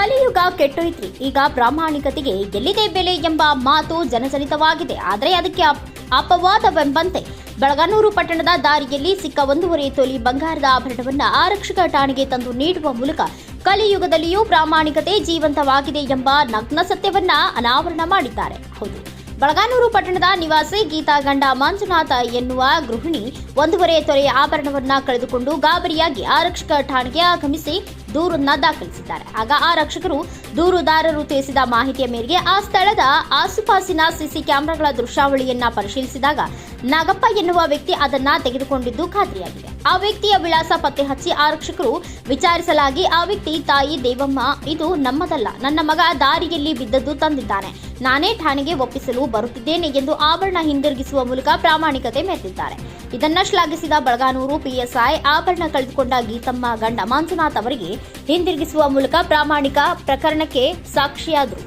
ಕಲಿಯುಗ ಕೆಟ್ಟೋಯ್ತ್ರಿ. ಈಗ ಪ್ರಾಮಾಣಿಕತೆಗೆ ಎಲ್ಲಿದೆ ಬೆಲೆ ಎಂಬ ಮಾತು ಜನಜನಿತವಾಗಿದೆ ಆದರೆ ಅದಕ್ಕೆ ಅಪ್- ಅಪವಾದವೆಂಬಂತೆ ಬೆಳಗಾನೂರು ಪಟ್ಟಣದ ದಾರಿಯಲ್ಲಿ ಸಿಕ್ಕ ಒಂದೂವರೆ ತೊಲಿ ಬಂಗಾರದ ಆಭರಣವನ್ನು ಆರಕ್ಷಕ ಠಾಣೆಗೆ ತಂದು ನೀಡುವ ಮೂಲಕ ಕಲಿಯುಗದಲ್ಲಿಯೂ ಪ್ರಾಮಾಣಿಕತೆ ಜೀವಂತವಾಗಿದೆ ಎಂಬ ನಗ್ನ ಸತ್ಯವನ್ನ ಅನಾವರಣ ಮಾಡಿದ್ದಾರೆ. ಹೌದು. ಬಳಗಾನೂರು ಪಟ್ಟಣದ ನಿವಾಸಿ ಗೀತಾ ಗಂಡ ಮಂಜುನಾಥ ಎನ್ನುವ ಗೃಹಿಣಿ ಒಂದೂವರೆ ತೊರೆಯ ಆಭರಣವನ್ನ ಕಳೆದುಕೊಂಡು ಗಾಬರಿಯಾಗಿ ಆರಕ್ಷಕ ಠಾಣೆಗೆ ಆಗಮಿಸಿ ದೂರನ್ನ ದಾಖಲಿಸಿದ್ದಾರೆ ಆಗ ಆ ರಕ್ಷಕರು ದೂರುದಾರರು ತಿಳಿಸಿದ ಮಾಹಿತಿಯ ಮೇರೆಗೆ ಆ ಸ್ಥಳದ ಆಸುಪಾಸಿನ ಸಿಸಿ ಕ್ಯಾಮೆರಾಗಳ ದೃಶ್ಯಾವಳಿಯನ್ನ ಪರಿಶೀಲಿಸಿದಾಗ ನಾಗಪ್ಪ ಎನ್ನುವ ವ್ಯಕ್ತಿ ಅದನ್ನ ತೆಗೆದುಕೊಂಡಿದ್ದು ಖಾತ್ರಿಯಾಗಿದೆ. ಆ ವ್ಯಕ್ತಿಯ ವಿಳಾಸ ಪತ್ತೆ ಹಚ್ಚಿ ಆರಕ್ಷಕರು ವಿಚಾರಿಸಲಾಗಿ ಆ ವ್ಯಕ್ತಿ ತಾಯಿ ದೇವಮ್ಮ, ಇದು ನಮ್ಮದಲ್ಲ. ನನ್ನ ಮಗ ದಾರಿಯಲ್ಲಿ ಬಿದ್ದದ್ದು ತಂದಿದ್ದಾನೆ. ನಾನೇ ಠಾಣೆಗೆ ಒಪ್ಪಿಸಲು ಬರುತ್ತಿದ್ದೇನೆ ಎಂದು ಆಭರಣ ಹಿಂದಿರುಗಿಸುವ ಮೂಲಕ ಪ್ರಾಮಾಣಿಕತೆ ಮೆರೆದಿದ್ದಾರೆ. ಇದನ್ನ ಶ್ಲಾಘಿಸಿದ ಬಳಗಾನೂರು ಪಿಎಸ್ಐ ಆಭರಣ ಕಳೆದುಕೊಂಡ ಗೀತಮ್ಮ ಗಂಡ ಮಂಜುನಾಥ್ ಅವರಿಗೆ ಹಿಂದಿರುಗಿಸುವ ಮೂಲಕ ಪ್ರಾಮಾಣಿಕ ಪ್ರಕರಣಕ್ಕೆ ಸಾಕ್ಷಿಯಾದರು.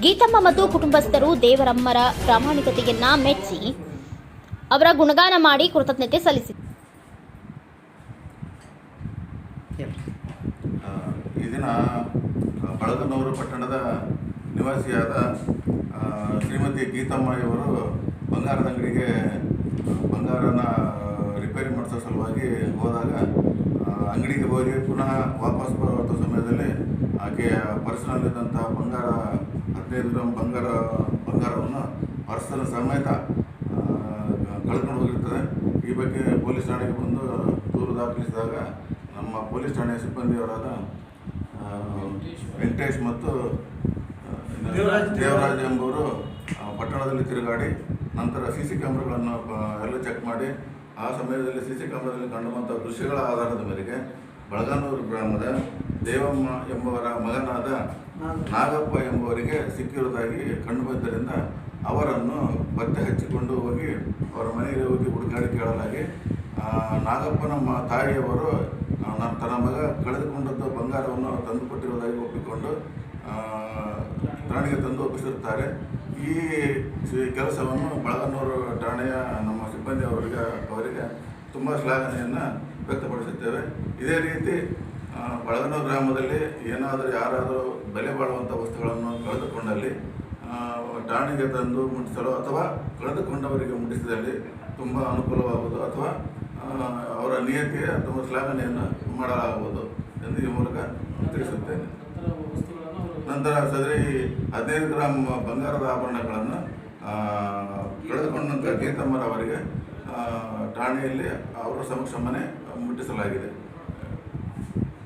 ಗೀತಮ್ಮ ಮತ್ತು ಕುಟುಂಬಸ್ಥರು ದೇವರಮ್ಮರ ಪ್ರಾಮಾಣಿಕತೆಯನ್ನ ಮೆಚ್ಚಿ ಅವರ ಗುಣಗಾನ ಮಾಡಿ ಕೃತಜ್ಞತೆ ಸಲ್ಲಿಸಿದರು ಆ, ಈ ದಿನ ಬಳಗನೂರು ಪಟ್ಟಣದ ನಿವಾಸಿಯಾದ ಶ್ರೀಮತಿ ಗೀತಮ್ಮಯವರು ಬಂಗಾರದ ಅಂಗಡಿಗೆ ಬಂಗಾರನ ರಿಪೇರಿ ಮಾಡಿಸೋ ಸಲುವಾಗಿ ಹೋದಾಗ ಅಂಗಡಿಗೆ ಹೋಗಿ ಪುನಃ ವಾಪಸ್ ಬರುವಂಥ ಸಮಯದಲ್ಲಿ ಆಕೆಯ ಪರ್ಸ್ನಲ್ಲಿದ್ದಂಥ ಬಂಗಾರ, ಹದಿನೈದು ಗ್ರಾಮ್ ಬಂಗಾರ, ಬಂಗಾರವನ್ನು ಪರ್ಸನ ಸಮೇತ ಕಳ್ಕೊಂಡು ಹೋಗಿರ್ತದೆ. ಈ ಬಗ್ಗೆ ಪೊಲೀಸ್ ಠಾಣೆಗೆ ಬಂದು ದೂರು ದಾಖಲಿಸಿದಾಗ ನಮ್ಮ ಪೊಲೀಸ್ ಠಾಣೆಯ ಸಿಬ್ಬಂದಿಯವರಾದ ವೆಂಕಟೇಶ್ ಮತ್ತು ದೇವರಾಜ್. ಎಂಬುವರು ಪಟ್ಟಣದಲ್ಲಿ ತಿರುಗಾಡಿ ನಂತರ ಸಿ ಸಿ ಕ್ಯಾಮ್ರಾಗಳನ್ನು ಎಲ್ಲ ಚೆಕ್ ಮಾಡಿ ಆ ಸಮಯದಲ್ಲಿ ಸಿ ಸಿ ಕ್ಯಾಮ್ರಾದಲ್ಲಿ ಕಂಡುಬಂಥ ದೃಶ್ಯಗಳ ಆಧಾರದ ಮೇರೆಗೆ ಬಳಗಾನೂರು ಗ್ರಾಮದ ದೇವಮ್ಮ ಎಂಬುವರ ಮಗನಾದ ನಾಗಪ್ಪ ಎಂಬುವರಿಗೆ ಸಿಕ್ಕಿರುವುದಾಗಿ ಕಂಡುಬಂದರಿಂದ ಅವರನ್ನು ಪತ್ತೆ ಹಚ್ಚಿಕೊಂಡು ಹೋಗಿ ಅವರ ಮನೆಗೆ ಹೋಗಿ ಹುಡುಕಾಡಿ ಕೇಳಲಾಗಿ ನಾಗಪ್ಪನ ಮ ತಾಯಿಯವರು ನನ್ನ ತನ್ನ ಮಗ ಕಳೆದುಕೊಂಡದ್ದು ಬಂಗಾರವನ್ನು ತಂದು ಕೊಟ್ಟಿರುವುದಾಗಿ ಒಪ್ಪಿಕೊಂಡು ಠಾಣೆಗೆ ತಂದು ಒಪ್ಪಿಸಿರುತ್ತಾರೆ. ಈ ಕೆಲಸವನ್ನು ಬಳಗನೂರು ಠಾಣೆಯ ನಮ್ಮ ಸಿಬ್ಬಂದಿ ಅವರಿಗೆ ಅವರಿಗೆ ತುಂಬ ಶ್ಲಾಘನೆಯನ್ನು ವ್ಯಕ್ತಪಡಿಸುತ್ತೇವೆ. ಇದೇ ರೀತಿ ಬಳಗನೂರು ಗ್ರಾಮದಲ್ಲಿ ಏನಾದರೂ ಯಾರಾದರೂ ಬೆಲೆ ಬಾಳುವಂಥ ವಸ್ತುಗಳನ್ನು ಕಳೆದುಕೊಂಡಲ್ಲಿ ಠಾಣೆಗೆ ತಂದು ಮುಟ್ಟಿಸಲು ಅಥವಾ ಕಳೆದುಕೊಂಡವರಿಗೆ ಮುಟ್ಟಿಸಿದಲ್ಲಿ ತುಂಬ ಅನುಕೂಲವಾಗುವುದು ಅಥವಾ ಅವರ ನಿಯತಿಗೆ ತುಂಬ ಶ್ಲಾಘನೆಯನ್ನು ಮಾಡಲಾಗುವುದು ಎಂದು ಈ ಮೂಲಕ ತಿಳಿಸುತ್ತೇನೆ. ನಂತರ ಸದರಿ ಹದಿನೈದು ಗ್ರಾಮ್ ಬಂಗಾರದ ಆಭರಣಗಳನ್ನು ಆ, ಕಳೆದುಕೊಂಡಂಥ ಗೀತಮ್ಮರವರಿಗೆ ಠಾಣೆಯಲ್ಲಿ ಅವರ ಸಮಕ್ಷಮನೆ ಮುಟ್ಟಿಸಲಾಗಿದೆ.